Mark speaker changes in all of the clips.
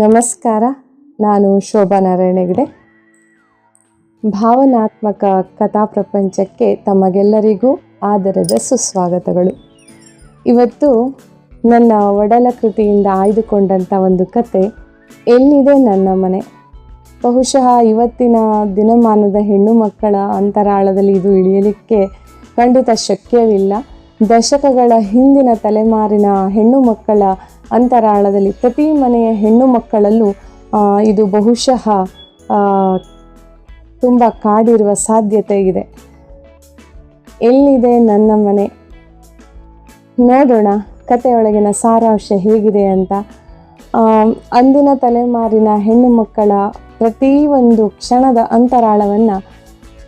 Speaker 1: ನಮಸ್ಕಾರ, ನಾನು ಶೋಭಾ ನಾರಾಯಣ ಹೆಗಡೆ ಭಾವನಾತ್ಮಕ ಕಥಾ ಪ್ರಪಂಚಕ್ಕೆ ತಮಗೆಲ್ಲರಿಗೂ ಆದರದ ಸುಸ್ವಾಗತಗಳು. ಇವತ್ತು ನನ್ನ ಒಡಲ ಕೃತಿಯಿಂದ ಆಯ್ದುಕೊಂಡಂಥ ಒಂದು ಕತೆ ಎಲ್ಲಿದೆ ನನ್ನ ಮನೆ? ಬಹುಶಃ ಇವತ್ತಿನ ದಿನಮಾನದ ಹೆಣ್ಣು ಮಕ್ಕಳ ಅಂತರಾಳದಲ್ಲಿ ಇದು ಇಳಿಯಲಿಕ್ಕೆ ಖಂಡಿತ ಶಕ್ಯವಿಲ್ಲ. ದಶಕಗಳ ಹಿಂದಿನ ತಲೆಮಾರಿನ ಹೆಣ್ಣು ಮಕ್ಕಳ ಅಂತರಾಳದಲ್ಲಿ ಪ್ರತಿ ಮನೆಯ ಹೆಣ್ಣು ಮಕ್ಕಳಲ್ಲೂ ಇದು ಬಹುಶಃ ತುಂಬ ಕಾಡಿರುವ ಸಾಧ್ಯತೆ ಇದೆ. ಎಲ್ಲಿದೆ ನನ್ನ ಮನೆ? ನೋಡೋಣ. ಕಥೆಯೊಳಗಿನ ಸಾರಾಂಶ ಹೇಗಿದೆ ಅಂತ. ಅಂದಿನ ತಲೆಮಾರಿನ ಹೆಣ್ಣು ಮಕ್ಕಳ ಪ್ರತಿ ಒಂದು ಕ್ಷಣದ ಅಂತರಾಳವನ್ನು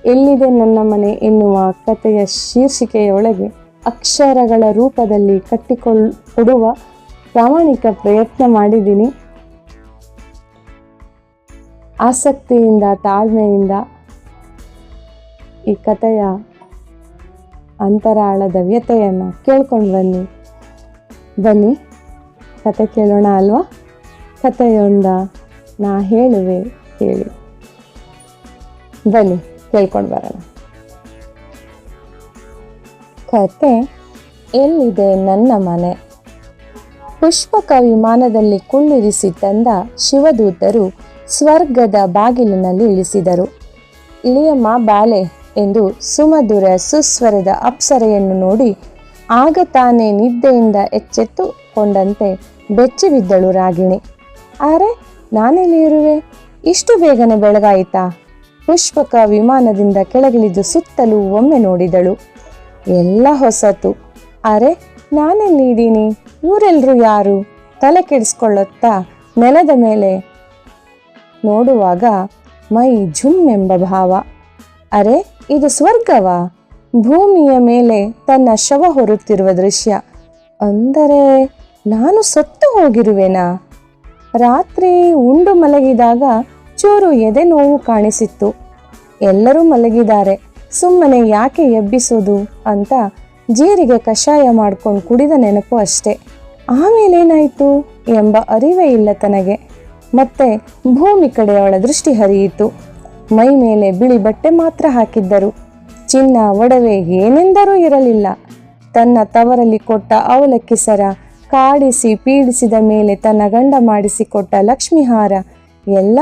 Speaker 1: ಎಲ್ಲಿದೆ ನನ್ನ ಮನೆ ಎನ್ನುವ ಕಥೆಯ ಶೀರ್ಷಿಕೆಯೊಳಗೆ ಅಕ್ಷರಗಳ ರೂಪದಲ್ಲಿ ಕಟ್ಟಿಕೊಳ್ಳ ಕೊಡುವ ಪ್ರಾಮಾಣಿಕ ಪ್ರಯತ್ನ ಮಾಡಿದ್ದೀನಿ. ಆಸಕ್ತಿಯಿಂದ, ತಾಳ್ಮೆಯಿಂದ ಈ ಕಥೆಯ ಅಂತರಾಳದ ವ್ಯತೆಯನ್ನು ಕೇಳ್ಕೊಂಡು ಬನ್ನಿ. ಬನ್ನಿ ಕತೆ ಕೇಳೋಣ ಅಲ್ವಾ? ಕಥೆಯೊಂದ ನಾ ಹೇಳುವೆ ಹೇಳಿ. ಬನ್ನಿ, ಕೇಳ್ಕೊಂಡು ಬರೋಣ. ಕತೆ ಎಲ್ಲಿದೆ ನನ್ನ ಮನೆ? ಪುಷ್ಪಕ ವಿಮಾನದಲ್ಲಿ ಕುಳ್ಳಿರಿಸಿ ತಂದ ಶಿವದೂತರು ಸ್ವರ್ಗದ ಬಾಗಿಲಿನಲ್ಲಿ ಇಳಿಸಿದರು. ಇಳಿಯಮ್ಮ ಬಾಲೆ ಎಂದು ಸುಮಧುರ ಸುಸ್ವರದ ಅಪ್ಸರೆಯನ್ನು ನೋಡಿ ಆಗ ತಾನೇ ನಿದ್ದೆಯಿಂದ ಎಚ್ಚೆತ್ತುಕೊಂಡಂತೆ ಬೆಚ್ಚಿಬಿದ್ದಳು ರಾಗಿಣಿ. ಅರೆ, ನಾನೆಲ್ಲಿ ಇರುವೆ? ಇಷ್ಟು ಬೇಗನೆ ಬೆಳಗಾಯಿತಾ? ಪುಷ್ಪಕ ವಿಮಾನದಿಂದ ಕೆಳಗಿಳಿದು ಸುತ್ತಲೂ ಒಮ್ಮೆ ನೋಡಿದಳು. ಎಲ್ಲ ಹೊಸತು. ಅರೆ ನಾನೆಲ್ಲಿ ಇದ್ದೀನಿ? ಇವರೆಲ್ಲರೂ ಯಾರು? ತಲೆ ಕೆಡಿಸ್ಕೊಳ್ಳುತ್ತಾ ನೆಲದ ಮೇಲೆ ನೋಡುವಾಗ ಮೈ ಝುಮ್ ಎಂಬ ಭಾವ. ಅರೆ, ಇದು ಸ್ವರ್ಗವಾ? ಭೂಮಿಯ ಮೇಲೆ ತನ್ನ ಶವ ಹೊರುತ್ತಿರುವ ದೃಶ್ಯ. ಅಂದರೆ ನಾನು ಸತ್ತು ಹೋಗಿರುವೆನಾ? ರಾತ್ರಿ ಉಂಡು ಮಲಗಿದಾಗ ಚೂರು ಎದೆ ನೋವು ಕಾಣಿಸಿತ್ತು. ಎಲ್ಲರೂ ಮಲಗಿದ್ದಾರೆ. ಸುಮ್ಮನೆ ಯಾಕೆ ಎಬ್ಬಿಸೋದು? ಅಂತ ಜೀರಿಗೆ ಕಷಾಯ ಮಾಡ್ಕೊಂಡು ಕುಡಿದ ನೆನಪು ಅಷ್ಟೇ. ಆಮೇಲೇನಾಯಿತು ಎಂಬ ಅರಿವೇ ಇಲ್ಲ ತನಗೆ. ಮತ್ತೆ ಭೂಮಿ ಕಡೆ ಅವಳ ದೃಷ್ಟಿ ಹರಿಯಿತು. ಮೈ ಮೇಲೆ ಬಿಳಿ ಬಟ್ಟೆ ಮಾತ್ರ ಹಾಕಿದ್ದರು. ಚಿನ್ನ, ಒಡವೆ ಏನೆಂದರೂ ಇರಲಿಲ್ಲ. ತನ್ನ ತವರಲ್ಲಿ ಕೊಟ್ಟ ಅವಲಕ್ಕಿ ಸರ ಕಾಡಿಸಿ ಪೀಡಿಸಿದ ಮೇಲೆ ತನ್ನ ಗಂಡ ಮಾಡಿಸಿಕೊಟ್ಟ ಲಕ್ಷ್ಮೀಹಾರ, ಎಲ್ಲ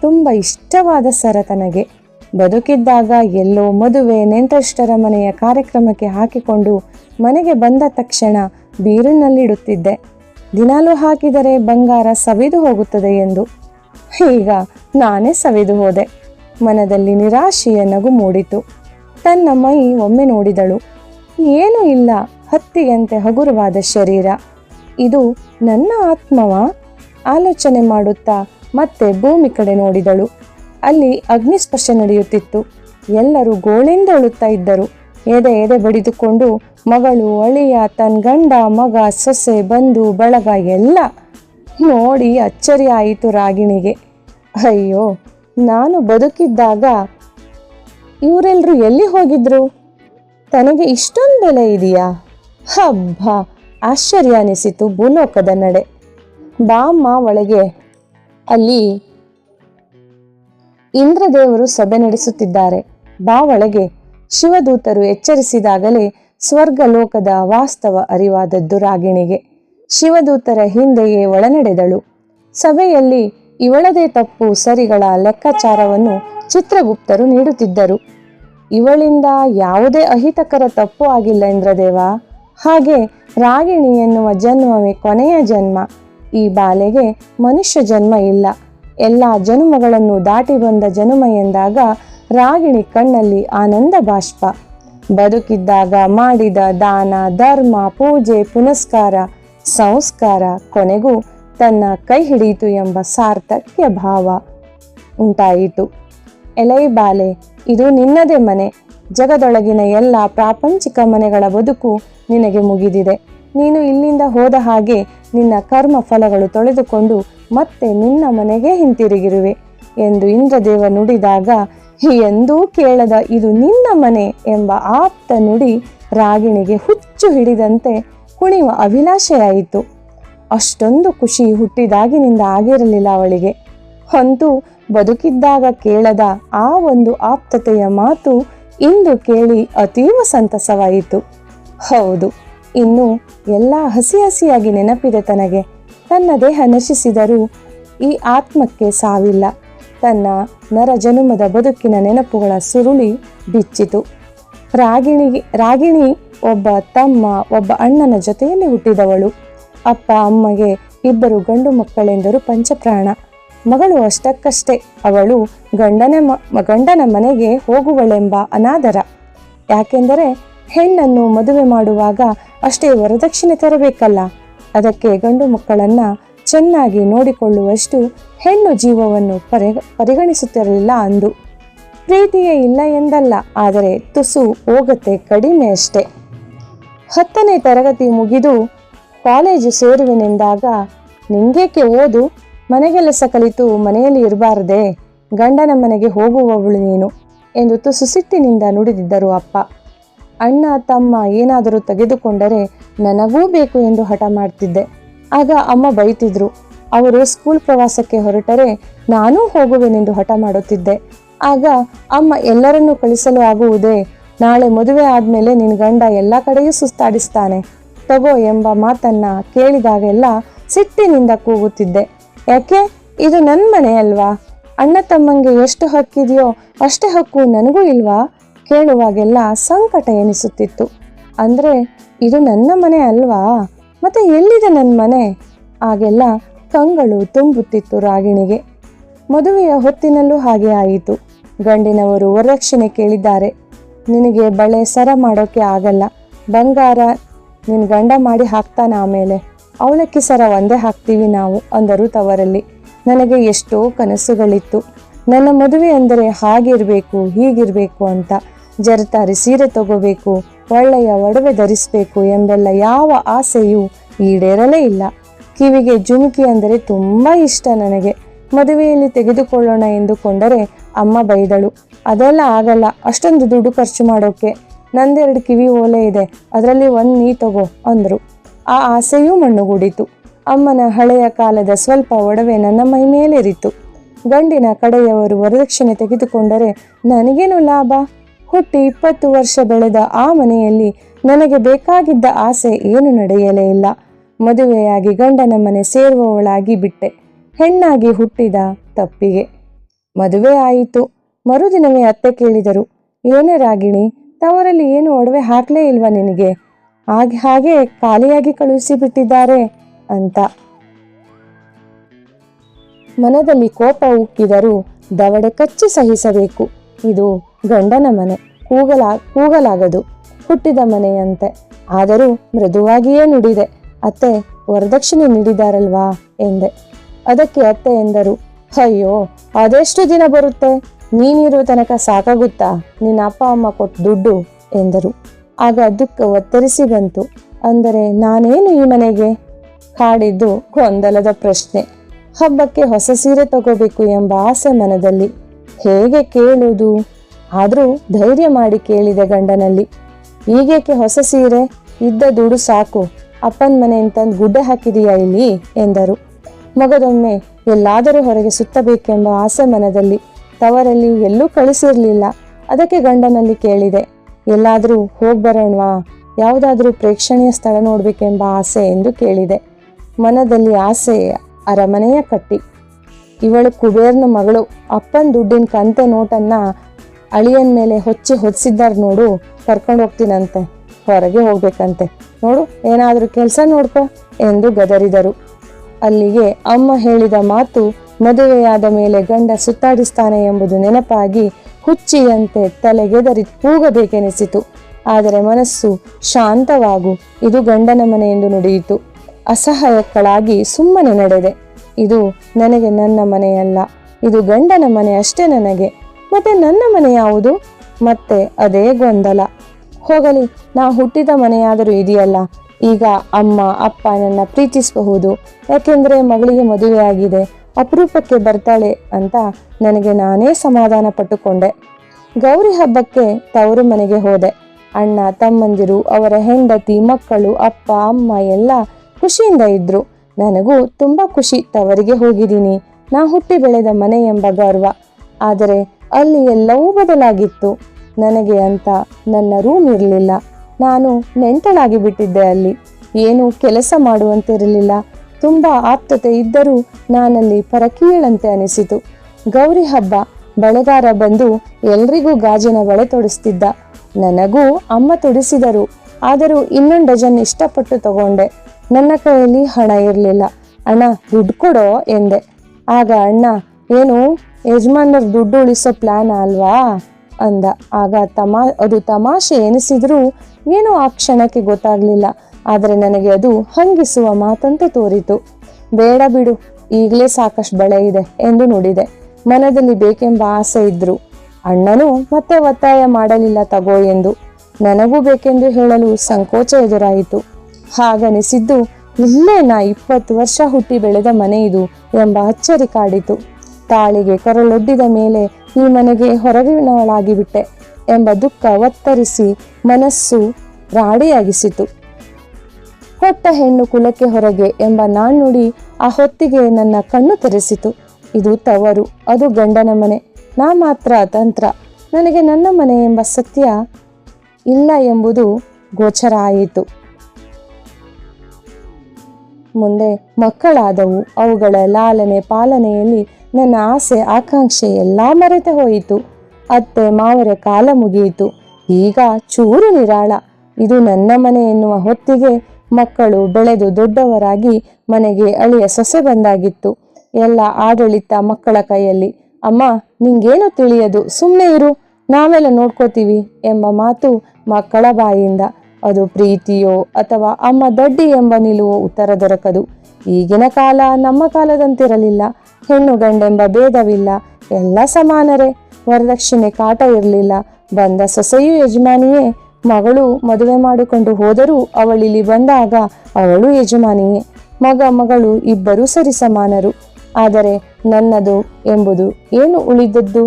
Speaker 1: ತುಂಬ ಇಷ್ಟವಾದ ಸರ ತನಗೆ. ಬದುಕಿದ್ದಾಗ ಎಲ್ಲೋ ಮದುವೆ ನೆಂಟಷ್ಟರ ಮನೆಯ ಕಾರ್ಯಕ್ರಮಕ್ಕೆ ಹಾಕಿಕೊಂಡು ಮನೆಗೆ ಬಂದ ತಕ್ಷಣ ಬೀರಿನಲ್ಲಿಡುತ್ತಿದ್ದೆ ದಿನಾಲೂ ಹಾಕಿದರೆ ಬಂಗಾರ ಸವಿದು ಹೋಗುತ್ತದೆ ಎಂದು. ಈಗ ನಾನೇ ಸವಿದು ಹೋದೆ. ಮನದಲ್ಲಿ ನಿರಾಶೆಯ ನಗು ಮೂಡಿತು. ತನ್ನ ಮೈ ಒಮ್ಮೆ ನೋಡಿದಳು. ಏನೂ ಇಲ್ಲ, ಹತ್ತಿಯಂತೆ ಹಗುರವಾದ ಶರೀರ. ಇದು ನನ್ನ ಆತ್ಮವ? ಆಲೋಚನೆ ಮಾಡುತ್ತಾ ಮತ್ತೆ ಭೂಮಿ ಕಡೆ ನೋಡಿದಳು. ಅಲ್ಲಿ ಅಗ್ನಿಸ್ಪರ್ಶ ನಡೆಯುತ್ತಿತ್ತು. ಎಲ್ಲರೂ ಗೋಳಿಂದ ಉಳುತ್ತಾ ಇದ್ದರು. ಎದೆ ಎದೆ ಬಡಿದುಕೊಂಡು ಮಗಳು, ಅಳಿಯ ತನ್ನ ಗಂಡ, ಮಗ, ಸೊಸೆ, ಬಂಧು, ಬಳಗ ಎಲ್ಲ ನೋಡಿ ಅಚ್ಚರಿ ಆಯಿತು ರಾಗಿಣಿಗೆ. ಅಯ್ಯೋ, ನಾನು ಬದುಕಿದ್ದಾಗ ಇವರೆಲ್ಲರೂ ಎಲ್ಲಿ ಹೋಗಿದ್ರು? ತನಗೆ ಇಷ್ಟೊಂದು ಬೆಲೆ ಇದೆಯಾ? ಹಬ್ಬ, ಆಶ್ಚರ್ಯ ಅನಿಸಿತು ಭೂಲೋಕದ ನಡೆ. ಬಾಮ್ಮ ಒಳಗೆ ಅಲ್ಲಿ ಇಂದ್ರದೇವರು ಸಭೆ ನಡೆಸುತ್ತಿದ್ದಾರೆ. ಬಾ ಒಳಗೆ. ಶಿವದೂತರು ಎಚ್ಚರಿಸಿದಾಗಲೇ ಸ್ವರ್ಗ ಲೋಕದ ವಾಸ್ತವ ಅರಿವಾದದ್ದು ರಾಗಿಣಿಗೆ. ಶಿವದೂತರ ಹಿಂದೆಯೇ ಒಳನಡೆದಳು. ಸಭೆಯಲ್ಲಿ ಇವಳದೇ ತಪ್ಪು ಸರಿಗಳ ಲೆಕ್ಕಾಚಾರವನ್ನು ಚಿತ್ರಗುಪ್ತರು ನೀಡುತ್ತಿದ್ದರು. ಇವಳಿಂದ ಯಾವುದೇ ಅಹಿತಕರ ತಪ್ಪು ಆಗಿಲ್ಲ ಇಂದ್ರದೇವ. ಹಾಗೆ ರಾಗಿಣಿ ಎನ್ನುವ ಜನ್ಮವೇ ಕೊನೆಯ ಜನ್ಮ. ಈ ಬಾಲೆಗೆ ಮನುಷ್ಯ ಜನ್ಮ ಇಲ್ಲ. ಎಲ್ಲ ಜನುಮಗಳನ್ನು ದಾಟಿ ಬಂದ ಜನುಮ ಎಂದಾಗ ರಾಗಿಣಿ ಕಣ್ಣಲ್ಲಿ ಆನಂದ ಬಾಷ್ಪ. ಬದುಕಿದ್ದಾಗ ಮಾಡಿದ ದಾನ, ಧರ್ಮ, ಪೂಜೆ, ಪುನಸ್ಕಾರ, ಸಂಸ್ಕಾರ ಕೊನೆಗೂ ತನ್ನ ಕೈ ಹಿಡಿಯಿತು ಎಂಬ ಸಾರ್ಥಕ್ಯ ಭಾವ ಉಂಟಾಯಿತು. ಎಲೈ ಬಾಲೆ, ಇದು ನಿನ್ನದೇ ಮನೆ. ಜಗದೊಳಗಿನ ಎಲ್ಲ ಪ್ರಾಪಂಚಿಕ ಮನೆಗಳ ಬದುಕು ನಿನಗೆ ಮುಗಿದಿದೆ. ನೀನು ಇಲ್ಲಿಂದ ಹೋದ ಹಾಗೆ ನಿನ್ನ ಕರ್ಮ ಫಲಗಳು ತೊಳೆದುಕೊಂಡು ಮತ್ತೆ ನಿನ್ನ ಮನೆಗೆ ಹಿಂತಿರುಗಿರುವೆ ಎಂದು ಇಂದ್ರದೇವ ನುಡಿದಾಗ ಎಂದೂ ಕೇಳದ ಇದು ನಿನ್ನ ಮನೆ ಎಂಬ ಆಪ್ತ ನುಡಿ ರಾಗಿಣಿಗೆ ಹುಚ್ಚು ಹಿಡಿದಂತೆ ಕುಣಿವ ಅಭಿಲಾಷೆಯಾಯಿತು. ಅಷ್ಟೊಂದು ಖುಷಿ ಹುಟ್ಟಿದಾಗಿನಿಂದ ಆಗಿರಲಿಲ್ಲ ಅವಳಿಗೆ. ಅಂತೂ ಬದುಕಿದ್ದಾಗ ಕೇಳದ ಆ ಒಂದು ಆಪ್ತತೆಯ ಮಾತು ಇಂದು ಕೇಳಿ ಅತೀವ ಸಂತಸವಾಯಿತು. ಹೌದು ಇನ್ನು ಎಲ್ಲ ಹಸಿ ಹಸಿಯಾಗಿ ನೆನಪಿದೆ ತನಗೆ. ತನ್ನ ದೇಹ ನಶಿಸಿದರೂ ಈ ಆತ್ಮಕ್ಕೆ ಸಾವಿಲ್ಲ. ತನ್ನ ನರ ಜನುಮದ ಬದುಕಿನ ನೆನಪುಗಳ ಸುರುಳಿ ಬಿಚ್ಚಿತು. ರಾಗಿಣಿ ರಾಗಿಣಿ ಒಬ್ಬ ತಮ್ಮ, ಒಬ್ಬ ಅಣ್ಣನ ಜೊತೆಯಲ್ಲಿ ಹುಟ್ಟಿದವಳು. ಅಪ್ಪ, ಅಮ್ಮಗೆ ಇಬ್ಬರು ಗಂಡು ಮಕ್ಕಳೆಂದರು ಪಂಚಪ್ರಾಣ. ಮಗಳು ಅಷ್ಟಕ್ಕಷ್ಟೇ, ಅವಳು ಗಂಡನ ಮ, ಗಂಡನ ಮನೆಗೆ ಹೋಗುವಳೆಂಬ ಅನಾದರ. ಯಾಕೆಂದರೆ ಹೆಣ್ಣನ್ನು ಮದುವೆ ಮಾಡುವಾಗ ಅಷ್ಟೇ ವರದಕ್ಷಿಣೆ ತರಬೇಕಲ್ಲ. ಅದಕ್ಕೆ ಗಂಡು ಮಕ್ಕಳನ್ನ ಚೆನ್ನಾಗಿ ನೋಡಿಕೊಳ್ಳುವಷ್ಟು ಹೆಣ್ಣು ಜೀವವನ್ನು ಪರಿ, ಪರಿಗಣಿಸುತ್ತಿರಲಿಲ್ಲ ಅಂದು. ಪ್ರೀತಿಯೇ ಇಲ್ಲ ಎಂದಲ್ಲ, ಆದರೆ ತುಸು ಹೋಗತ್ತೆ ಕಡಿಮೆ ಅಷ್ಟೆ. ಹತ್ತನೇ ತರಗತಿ ಮುಗಿದು ಕಾಲೇಜು ಸೇರುವೆನೆಂದಾಗ, ನಿಂಗೇಕೆ ಓದು? ಮನೆಗೆಲಸ ಕಲಿತು ಮನೆಯಲ್ಲಿ ಇರಬಾರದೆ, ಗಂಡನ ಮನೆಗೆ ಹೋಗುವವಳು ನೀನು, ಎಂದು ತುಸು ಸಿಟ್ಟಿನಿಂದ ನುಡಿದಿದ್ದರು ಅಪ್ಪ. ಅಣ್ಣ ತಮ್ಮ ಏನಾದರೂ ತೆಗೆದುಕೊಂಡರೆ ನನಗೂ ಬೇಕು ಎಂದು ಹಠ ಮಾಡ್ತಿದ್ದೆ. ಆಗ ಅಮ್ಮ ಬೈತಿದ್ರು. ಅವರು ಸ್ಕೂಲ್ ಪ್ರವಾಸಕ್ಕೆ ಹೊರಟರೆ ನಾನೂ ಹೋಗುವೆನೆಂದು ಹಠ ಮಾಡುತ್ತಿದ್ದೆ. ಆಗ ಅಮ್ಮ ಎಲ್ಲರನ್ನೂ ಕಳಿಸಲು ಆಗುವುದೇ ನಾಳೆ ಮದುವೆ ಆದ್ಮೇಲೆ ನಿನ್ನ ಗಂಡ ಎಲ್ಲ ಕಡೆಯೂ ಸುಸ್ತಾಡಿಸ್ತಾನೆ. ತಗೋ ಎಂಬ ಮಾತನ್ನ ಕೇಳಿದಾಗೆಲ್ಲ ಸಿಟ್ಟಿನಿಂದ ಕೂಗುತ್ತಿದ್ದೆ. ಯಾಕೆ? ಇದು ನನ್ನ ಮನೆ ಅಲ್ವಾ? ಅಣ್ಣ ತಮ್ಮಂಗೆ ಎಷ್ಟು ಹಕ್ಕಿದೆಯೋ ಅಷ್ಟೇ ಹಕ್ಕು ನನಗೂ ಇಲ್ವಾ? ಕೇಳುವಾಗೆಲ್ಲ ಸಂಕಟ ಎನಿಸುತ್ತಿತ್ತು. ಅಂದ್ರೆ, ಇದು ನನ್ನ ಮನೆ ಅಲ್ವಾ? ಮತ್ತೆ ಎಲ್ಲಿದೆ ನನ್ನ ಮನೆ? ಆಗೆಲ್ಲ ಕಂಗಳು ತುಂಬುತ್ತಿತ್ತು ರಾಗಿಣಿಗೆ. ಮದುವೆಯ ಹೊತ್ತಿನಲ್ಲೂ ಹಾಗೆ ಆಯಿತು. ಗಂಡಿನವರು ವರದಕ್ಷಿಣೆ ಕೇಳಿದ್ದಾರೆ. ನಿನಗೆ ಬಳೆ ಸರ ಮಾಡೋಕೆ ಆಗಲ್ಲ. ಬಂಗಾರ ನಿನ್ನ ಗಂಡ ಮಾಡಿ ಹಾಕ್ತಾನೆ ಆಮೇಲೆ. ಅವಳಕ್ಕಿ ಸರ ಒಂದೇ ಹಾಕ್ತೀವಿ ನಾವು, ಅಂದರು ತವರಲ್ಲಿ. ನನಗೆ ಎಷ್ಟೋ ಕನಸುಗಳಿತ್ತು. ನನ್ನ ಮದುವೆ ಅಂದರೆ ಹಾಗಿರಬೇಕು, ಹೀಗಿರಬೇಕು ಅಂತ. ಜರತಾರಿ ಸೀರೆ ತಗೋಬೇಕು, ಒಳ್ಳೆಯ ಒಡವೆ ಧರಿಸಬೇಕು ಎಂಬೆಲ್ಲ ಯಾವ ಆಸೆಯೂ ಈಡೇರಲೇ ಇಲ್ಲ. ಕಿವಿಗೆ ಜುಮುಕಿ ಅಂದರೆ ತುಂಬ ಇಷ್ಟ ನನಗೆ. ಮದುವೆಯಲ್ಲಿ ತೆಗೆದುಕೊಳ್ಳೋಣ ಎಂದುಕೊಂಡರೆ ಅಮ್ಮ ಬೈದಳು. ಅದೆಲ್ಲ ಆಗಲ್ಲ, ಅಷ್ಟೊಂದು ದುಡ್ಡು ಖರ್ಚು ಮಾಡೋಕೆ. ನಂದೆರಡು ಕಿವಿ ಓಲೆ ಇದೆ, ಅದರಲ್ಲಿ ಒಂದು ನೀ ತಗೋ ಅಂದರು. ಆ ಆಸೆಯೂ ಮಣ್ಣುಗೂಡಿತು. ಅಮ್ಮನ ಹಳೆಯ ಕಾಲದ ಸ್ವಲ್ಪ ಒಡವೆ ನನ್ನ ಮೈ ಮೇಲೇರಿತು ಗಂಡಿನ ಕಡೆಯವರು ವರದಕ್ಷಿಣೆ ತೆಗೆದುಕೊಂಡರೆ ನನಗೇನು ಲಾಭ? ಹುಟ್ಟಿ ಇಪ್ಪತ್ತು ವರ್ಷ ಬೆಳೆದ ಆ ಮನೆಯಲ್ಲಿ ನನಗೆ ಬೇಕಾಗಿದ್ದ ಆಸೆ ಏನು ನಡೆಯಲೇ ಇಲ್ಲ. ಮದುವೆಯಾಗಿ ಗಂಡನ ಮನೆ ಸೇರುವವಳಾಗಿ ಬಿಟ್ಟೆ. ಹೆಣ್ಣಾಗಿ ಹುಟ್ಟಿದ ತಪ್ಪಿಗೆ. ಮದುವೆ ಆಯಿತು. ಮರುದಿನವೇ ಅತ್ತೆ ಕೇಳಿದರು, ಏನೇ ರಾಗಿಣಿ, ತವರಲ್ಲಿ ಏನು ಒಡವೆ ಹಾಕಲೇ ಇಲ್ವಾ ನಿನಗೆ? ಹಾಗೆ ಹಾಗೆ ಖಾಲಿಯಾಗಿ ಕಳುಹಿಸಿ ಬಿಟ್ಟಿದ್ದಾರೆ ಅಂತ. ಮನದಲ್ಲಿ ಕೋಪ ಉಕ್ಕಿದರೂ ದವಡೆ ಕಚ್ಚಿ ಸಹಿಸಬೇಕು. ಇದು ಗಂಡನ ಮನೆ, ಕೂಗಲ, ಕೂಗಲಾಗದು, ಹುಟ್ಟಿದ ಮನೆಯಂತೆ. ಆದರೂ ಮೃದುವಾಗಿಯೇ ನುಡಿದೆ, ಅತ್ತೆ ವರದಕ್ಷಿಣೆ ನೀಡಿದಾರಲ್ವಾ ಎಂದೆ. ಅದಕ್ಕೆ ಅತ್ತೆ ಎಂದರು, ಅಯ್ಯೋ, ಅದೆಷ್ಟು ದಿನ ಬರುತ್ತೆ? ನೀನಿರುವ ತನಕ ಸಾಕಾಗುತ್ತಾ? ನಿನ್ನ ಅಪ್ಪ ಅಮ್ಮ ಕೊಟ್ಟ ದುಡ್ಡು? ಎಂದರು. ಆಗ ಅದಕ್ಕೆ ಒತ್ತರಿಸಿ ಬಂತು. ಅಂದರೆ ನಾನೇನು ಈ ಮನೆಗೆ? ಕಾಡಿದ್ದು ಗೊಂದಲದ ಪ್ರಶ್ನೆ. ಹಬ್ಬಕ್ಕೆ ಹೊಸ ಸೀರೆ ತಗೋಬೇಕು ಎಂಬ ಆಸೆ ಮನದಲ್ಲಿ. ಹೇಗೆ ಕೇಳುವುದು? ಆದರೂ ಧೈರ್ಯ ಮಾಡಿ ಕೇಳಿದೆ ಗಂಡನಲ್ಲಿ. ಈಗೇಕೆ ಹೊಸ ಸೀರೆ? ಇದ್ದ ದುಡು ಸಾಕು. ಅಪ್ಪನ ಮನೆ ಅಂತಂದು ಗುಡ್ಡೆ ಹಾಕಿದೀಯಾ ಇಲ್ಲಿ? ಎಂದರು. ಮಗದೊಮ್ಮೆ ಎಲ್ಲಾದರೂ ಹೊರಗೆ ಸುತ್ತಬೇಕೆಂಬ ಆಸೆ ಮನದಲ್ಲಿ. ತವರಲ್ಲಿ ಎಲ್ಲೂ ಕಳಿಸಿರಲಿಲ್ಲ. ಅದಕ್ಕೆ ಗಂಡನಲ್ಲಿ ಕೇಳಿದೆ. ಎಲ್ಲಾದರೂ ಹೋಗಿ ಬರೋಣವಾ? ಯಾವುದಾದ್ರೂ ಪ್ರೇಕ್ಷಣೀಯ ಸ್ಥಳ ನೋಡಬೇಕೆಂಬ ಆಸೆ ಎಂದು ಕೇಳಿದೆ. ಮನದಲ್ಲಿ ಆಸೆ ಅರಮನೆಯ ಕಟ್ಟಿ. ಇವಳು ಕುಬೇರ್ನ ಮಗಳು. ಅಪ್ಪನ ದುಡ್ಡಿನ ಕಂತೆ ನೋಟನ್ನ ಅಳಿಯನ್ ಮೇಲೆ ಹೊಚ್ಚಿ ಹೊದಿಸಿದ್ದಾರೆ ನೋಡು, ಕರ್ಕೊಂಡು ಹೋಗ್ತೀನಂತೆ, ಹೊರಗೆ ಹೋಗ್ಬೇಕಂತೆ. ನೋಡು, ಏನಾದರೂ ಕೆಲಸ ನೋಡ್ಕೊ ಎಂದು ಗದರಿದರು. ಅಲ್ಲಿಗೆ ಅಮ್ಮ ಹೇಳಿದ ಮಾತು ಮದುವೆಯಾದ ಮೇಲೆ ಗಂಡ ಸುತ್ತಾಡಿಸ್ತಾನೆ ಎಂಬುದು ನೆನಪಾಗಿ ಹುಚ್ಚಿಯಂತೆ ತಲೆಗೆದರಿ ಕೂಗಬೇಕೆನಿಸಿತು ಆದರೆ ಮನಸ್ಸು ಶಾಂತವಾಗು, ಇದು ಗಂಡನ ಮನೆ ಎಂದು ನುಡಿಯಿತು. ಅಸಹಾಯಕ್ಕಳಾಗಿ ಸುಮ್ಮನೆ ನಡೆದೆ. ಇದು ನನಗೆ ನನ್ನ ಮನೆಯಲ್ಲ. ಇದು ಗಂಡನ ಮನೆ ಅಷ್ಟೇ ನನಗೆ. ಮತ್ತೆ ನನ್ನ ಮನೆ ಯಾವುದು? ಮತ್ತೆ ಅದೇ ಗೊಂದಲ. ಹೋಗಲಿ ನಾ ಹುಟ್ಟಿದ ಮನೆಯಾದರೂ ಇದೆಯಲ್ಲ. ಈಗ ಅಮ್ಮ, ಅಪ್ಪ ನನ್ನ ಪ್ರೀತಿಸಬಹುದು. ಯಾಕೆಂದ್ರೆ ಮಗಳಿಗೆ ಮದುವೆ ಆಗಿದೆ ಅಪರೂಪಕ್ಕೆ ಬರ್ತಾಳೆ ಅಂತ ನನಗೆ ನಾನೇ ಸಮಾಧಾನ ಪಟ್ಟುಕೊಂಡೆ. ಗೌರಿ ಹಬ್ಬಕ್ಕೆ ತವರು ಮನೆಗೆ ಹೋದೆ. ಅಣ್ಣ, ತಮ್ಮಂದಿರು, ಅವರ ಹೆಂಡತಿ, ಮಕ್ಕಳು, ಅಪ್ಪ, ಅಮ್ಮ ಎಲ್ಲ ಖುಷಿಯಿಂದ ಇದ್ರು. ನನಗೂ ತುಂಬ ಖುಷಿ ತವರಿಗೆ ಹೋಗಿದ್ದೀನಿ. ನಾ ಹುಟ್ಟಿ ಬೆಳೆದ ಮನೆ ಎಂಬ ಗೌರವ. ಆದರೆ ಅಲ್ಲಿ ಎಲ್ಲವೂ ಬದಲಾಗಿತ್ತು. ನನಗೆ ಅಂತ ನನ್ನ ರೂಮ್ ಇರಲಿಲ್ಲ. ನಾನು ನೆಂಟಳಾಗಿ ಬಿಟ್ಟಿದ್ದೆ ಅಲ್ಲಿ. ಏನು ಕೆಲಸ ಮಾಡುವಂತಿರಲಿಲ್ಲ. ತುಂಬ ಆಪ್ತತೆ ಇದ್ದರೂ ನಾನಲ್ಲಿ ಪರಕೀಯಳಂತೆ ಅನಿಸಿತು. ಗೌರಿ ಹಬ್ಬ ಬಳೆಗಾರ ಬಂದು ಎಲ್ರಿಗೂ ಗಾಜಿನ ಬಳೆ ತೊಡಿಸ್ತಿದ್ದ. ನನಗೂ ಅಮ್ಮ ತೊಡಿಸಿದರು. ಆದರೂ ಇನ್ನೊಂದು ಡಜನ್ ಇಷ್ಟಪಟ್ಟು ತಗೊಂಡೆ. ನನ್ನ ಕೈಯಲ್ಲಿ ಹಣ ಇರಲಿಲ್ಲ. ಅಣ್ಣ, ದುಡ್ಡು ಕೊಡೋ ಎಂದೆ. ಆಗ ಅಣ್ಣ, ಏನು, ಯಜಮಾನರ ದುಡ್ಡು ಉಳಿಸೋ ಪ್ಲಾನ್ ಅಲ್ವಾ? ಅಂದ. ಆಗ ತಮಾ, ಅದು ತಮಾಷೆ ಎನಿಸಿದ್ರೂ ಏನೂ ಆ ಕ್ಷಣಕ್ಕೆ ಗೊತ್ತಾಗ್ಲಿಲ್ಲ. ಆದರೆ ನನಗೆ ಅದು ಹಂಗಿಸುವ ಮಾತಂತೆ ತೋರಿತು. ಬೇಡ ಬಿಡು, ಈಗಲೇ ಸಾಕಷ್ಟು ಬಳೆ ಇದೆ ಎಂದು ನುಡಿದೆ. ಮನದಲ್ಲಿ ಬೇಕೆಂಬ ಆಸೆ ಇದ್ರು. ಅಣ್ಣನೂ, ಮತ್ತೆ ಒತ್ತಾಯ ಮಾಡಲಿಲ್ಲ ತಗೋ ಎಂದು. ನನಗೂ ಬೇಕೆಂದು ಹೇಳಲು ಸಂಕೋಚ ಎದುರಾಯಿತು. ಹಾಗನಿಸಿದ್ದು ಇಲ್ಲೇ ನಾ ಇಪ್ಪತ್ತು ವರ್ಷ ಹುಟ್ಟಿ ಬೆಳೆದ ಮನೆ ಇದು ಎಂಬ ಅಚ್ಚರಿ ಕಾಡಿತು. ತಾಳಿಗೆ ಕರಳೊಡ್ಡಿದ ಮೇಲೆ ಈ ಮನೆಗೆ ಹೊರಗಿನವಳಾಗಿಬಿಟ್ಟೆ ಎಂಬ ದುಃಖ ಒತ್ತರಿಸಿ ಮನಸ್ಸು ರಾಡಿಯಾಗಿಸಿತು. ಹೊಟ್ಟ ಹೆಣ್ಣು ಕುಲಕ್ಕೆ ಹೊರಗೆ ಎಂಬ ನಾಣ್ಣುಡಿ ಆ ಹೊತ್ತಿಗೆ ನನ್ನ ಕಣ್ಣು ತೆರೆಸಿತು. ಇದು ತವರು, ಅದು ಗಂಡನ ಮನೆ, ನಾ ಮಾತ್ರ ತಂತ್ರ, ನನಗೆ ನನ್ನ ಮನೆ ಎಂಬ ಸತ್ಯ ಇಲ್ಲ ಎಂಬುದು ಗೋಚರ ಆಯಿತು. ಮುಂದೆ ಮಕ್ಕಳಾದವು. ಅವುಗಳ ಲಾಲನೆ ಪಾಲನೆಯಲ್ಲಿ ನನ್ನ ಆಸೆ, ಆಕಾಂಕ್ಷೆ ಎಲ್ಲ ಮರೆತೆ ಹೋಯಿತು. ಅತ್ತೆ ಮಾವರ ಕಾಲ ಮುಗಿಯಿತು. ಈಗ ಚೂರು ನಿರಾಳ. ಇದು ನನ್ನ ಮನೆ ಎನ್ನುವ ಹೊತ್ತಿಗೆ ಮಕ್ಕಳು ಬೆಳೆದು ದೊಡ್ಡವರಾಗಿ ಮನೆಗೆ ಅಳಿಯ ಸೊಸೆ ಬಂದಾಗಿತ್ತು. ಎಲ್ಲ ಆಡಳಿತ ಮಕ್ಕಳ ಕೈಯಲ್ಲಿ. ಅಮ್ಮ, ನಿಂಗೇನು ತಿಳಿಯದು? ಸುಮ್ಮನೆ ಇರು. ನಾವೆಲ್ಲ ನೋಡ್ಕೋತೀವಿ ಎಂಬ ಮಾತು ಮಕ್ಕಳ ಬಾಯಿಯಿಂದ ಅದು ಪ್ರೀತಿಯೋ ಅಥವಾ ಅಮ್ಮ ದಡ್ಡಿ ಎಂಬ ನಿಲುವು ಉತ್ತರ ದೊರಕದು. ಈಗಿನ ಕಾಲ ನಮ್ಮ ಕಾಲದಂತಿರಲಿಲ್ಲ, ಹೆಣ್ಣು ಗಂಡೆಂಬ ಭೇದವಿಲ್ಲ, ಎಲ್ಲ ಸಮಾನರೇ, ವರದಕ್ಷಿಣೆ ಕಾಟ ಇರಲಿಲ್ಲ. ಬಂದ ಸೊಸೆಯೂ ಯಜಮಾನಿಯೇ, ಮಗಳು ಮದುವೆ ಮಾಡಿಕೊಂಡು ಹೋದರೂ ಅವಳಿಲ್ಲಿ ಬಂದಾಗ ಅವಳು ಯಜಮಾನಿಯೇ, ಮಗ ಮಗಳು ಇಬ್ಬರೂ ಸರಿಸಮಾನರು ಆದರೆ ನನ್ನದು ಎಂಬುದು ಏನು ಉಳಿದದ್ದು?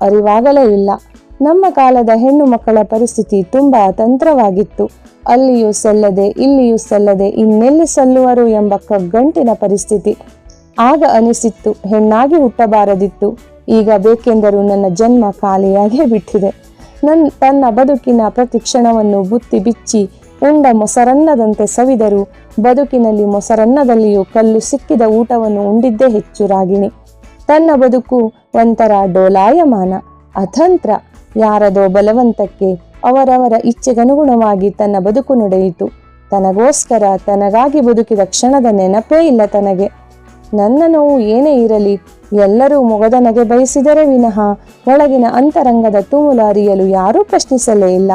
Speaker 1: ಅರಿವಾಗಲೇ ಇಲ್ಲ. ನಮ್ಮ ಕಾಲದ ಹೆಣ್ಣು ಮಕ್ಕಳ ಪರಿಸ್ಥಿತಿ ತುಂಬಾ ತಂತ್ರವಾಗಿತ್ತು. ಅಲ್ಲಿಯೂ ಸಲ್ಲದೆ, ಇಲ್ಲಿಯೂ ಸಲ್ಲದೆ, ಇನ್ನೆಲ್ಲಿ ಸಲ್ಲುವರು ಎಂಬ ಕಗ್ಗಂಟಿನ ಪರಿಸ್ಥಿತಿ. ಆಗ ಅನಿಸಿತ್ತು, ಹೆಣ್ಣಾಗಿ ಹುಟ್ಟಬಾರದಿತ್ತು. ಈಗ ಬೇಕೆಂದರೂ ನನ್ನ ಜನ್ಮ ಖಾಲಿಯಾಗೇ ಬಿಟ್ಟಿದೆ. ನನ್ನ ತನ್ನ ಬದುಕಿನ ಪ್ರತಿ ಕ್ಷಣವನ್ನು ಬುತ್ತಿ ಬಿಚ್ಚಿ, ಉಂಡ ಮೊಸರನ್ನದಂತೆ ಸವಿದರು, ಬದುಕಿನಲ್ಲಿ ಮೊಸರನ್ನದಲ್ಲಿಯೂ ಕಲ್ಲು ಸಿಕ್ಕಿದ ಊಟವನ್ನು ಉಂಡಿದ್ದೇ ಹೆಚ್ಚು ರಾಗಿಣಿ. ತನ್ನ ಬದುಕು ಒಂಥರ ಡೋಲಾಯಮಾನ, ಅತಂತ್ರ. ಯಾರದೋ ಬಲವಂತಕ್ಕೆ ಅವರವರ ಇಚ್ಛೆಗನುಗುಣವಾಗಿ ತನ್ನ ಬದುಕು ನಡೆಯಿತು. ತನಗೋಸ್ಕರ ತನಗಾಗಿ ಬದುಕಿದ ಕ್ಷಣದ ನೆನಪೇ ಇಲ್ಲ ತನಗೆ. ನನ್ನ ನೋವು ಏನೇ ಇರಲಿ, ಎಲ್ಲರೂ ಮೊಗದನಗೆ ಬಯಸಿದರೆ ವಿನಃ ಒಳಗಿನ ಅಂತರಂಗದ ತುಮುಲ ಅರಿಯಲು ಯಾರೂ ಪ್ರಶ್ನಿಸಲೇ ಇಲ್ಲ.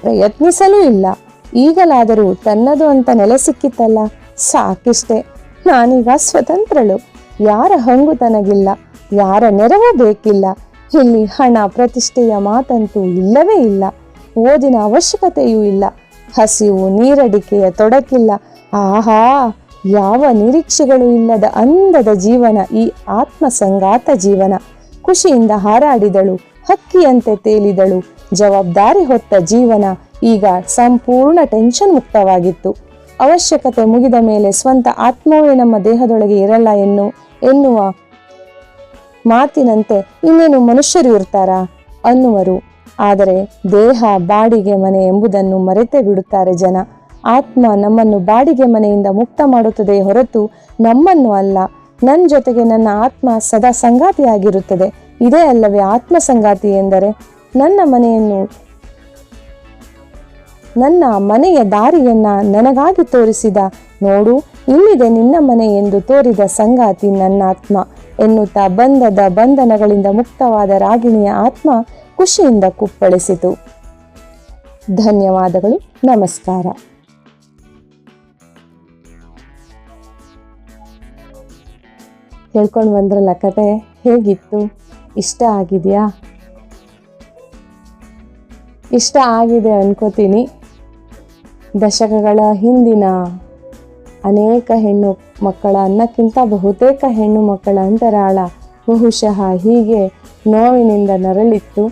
Speaker 1: ಪ್ರಯತ್ನಿಸಲೂ ಇಲ್ಲ. ಈಗಲಾದರೂ ತನ್ನದು ಅಂತ ನೆಲೆ ಸಿಕ್ಕಿತ್ತಲ್ಲ ಸಾಕಿಷ್ಟೆ. ನಾನೀಗ ಸ್ವತಂತ್ರಳು. ಯಾರ ಹಂಗು ತನಗಿಲ್ಲ. ಯಾರ ನೆರವು ಬೇಕಿಲ್ಲ. ಇಲ್ಲಿ ಹಣ ಪ್ರತಿಷ್ಠೆಯ ಮಾತಂತೂ ಇಲ್ಲವೇ ಇಲ್ಲ. ಓದಿನ ಅವಶ್ಯಕತೆಯೂ ಇಲ್ಲ. ಹಸಿವು ನೀರಡಿಕೆಯ ತೊಡಕಿಲ್ಲ. ಆಹಾ, ಯಾವ ನಿರೀಕ್ಷೆಗಳು ಇಲ್ಲದ ಅಂದದ ಜೀವನ, ಈ ಆತ್ಮಸಂಗಾತ ಜೀವನ. ಖುಷಿಯಿಂದ ಹಾರಾಡಿದಳು, ಹಕ್ಕಿಯಂತೆ ತೇಲಿದಳು, ಜವಾಬ್ದಾರಿ ಹೊತ್ತ ಜೀವನ, ಈಗ ಸಂಪೂರ್ಣ ಟೆನ್ಷನ್ ಮುಕ್ತವಾಗಿತ್ತು. ಅವಶ್ಯಕತೆ ಮುಗಿದ ಮೇಲೆ ಸ್ವಂತ ಆತ್ಮವೇ ನಮ್ಮ ದೇಹದೊಳಗೆ ಇರಲ್ಲ ಎನ್ನು, ಎನ್ನುವ ಮಾತಿನಂತೆ ಇನ್ನೇನು ಮನುಷ್ಯರು ಇರ್ತಾರಾ? ಅನ್ನುವರು. ಆದರೆ ದೇಹ ಬಾಡಿಗೆ ಮನೆ ಎಂಬುದನ್ನು ಮರೆತೇ ಬಿಡುತ್ತಾರೆ ಜನ. ಆತ್ಮ ನಮ್ಮನ್ನು ಬಾಡಿಗೆ ಮನೆಯಿಂದ ಮುಕ್ತ ಮಾಡುತ್ತದೆ ಹೊರತು ನಮ್ಮನ್ನು ಅಲ್ಲ. ನನ್ನ ಜೊತೆಗೆ ನನ್ನ ಆತ್ಮ ಸದಾ ಸಂಗಾತಿಯಾಗಿರುತ್ತದೆ. ಇದೇ ಅಲ್ಲವೇ ಆತ್ಮ ಸಂಗಾತಿ ಎಂದರೆ ನನ್ನ ಮನೆಯನ್ನು, ನನ್ನ ಮನೆಯ ದಾರಿಯನ್ನ ನನಗಾಗಿ ತೋರಿಸಿದ. ನೋಡು, ಇಲ್ಲಿದೆ ನಿನ್ನ ಮನೆ ಎಂದು ತೋರಿದ ಸಂಗಾತಿ ನನ್ನ ಆತ್ಮ. ಎನ್ನುತ್ತಾ ಬಂಧದ ಬಂಧನಗಳಿಂದ ಮುಕ್ತವಾದ ರಾಗಿಣಿಯ ಆತ್ಮ ಖುಷಿಯಿಂದ ಕುಪ್ಪಳಿಸಿತು. ಧನ್ಯವಾದಗಳು, ನಮಸ್ಕಾರ. ಹೇಳ್ಕೊಂಡು ಬಂದ್ರಲ್ಲ ಕತೆ, ಹೇಗಿತ್ತು? ಇಷ್ಟ ಆಗಿದೆಯಾ? ಇಷ್ಟ ಆಗಿದೆ ಅನ್ಕೋತೀನಿ. ದಶಕಗಳ ಹಿಂದಿನ ಅನೇಕ ಹೆಣ್ಣು ಮಕ್ಕಳ ಅನ್ನಕ್ಕಿಂತ ಬಹುತೇಕ ಹೆಣ್ಣು ಮಕ್ಕಳ ಅಂತರಾಳ ಬಹುಶಃ ಹೀಗೆ ನೋವಿನಿಂದ ನರಳಿತ್ತು.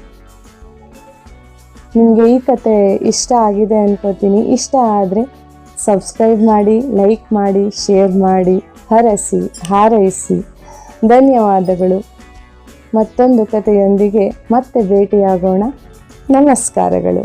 Speaker 1: ನಿಮಗೆ ಈ ಕತೆ ಇಷ್ಟ ಆಗಿದೆ ಅನ್ಕೋತೀನಿ. ಇಷ್ಟ ಆದರೆ ಸಬ್ಸ್ಕ್ರೈಬ್ ಮಾಡಿ ಲೈಕ್ ಮಾಡಿ ಶೇರ್ ಮಾಡಿ, ಹರಸಿ, ಹಾರೈಸಿ. ಧನ್ಯವಾದಗಳು. ಮತ್ತೊಂದು ಕಥೆಯೊಂದಿಗೆ ಮತ್ತೆ ಭೇಟಿಯಾಗೋಣ. ನಮಸ್ಕಾರಗಳು.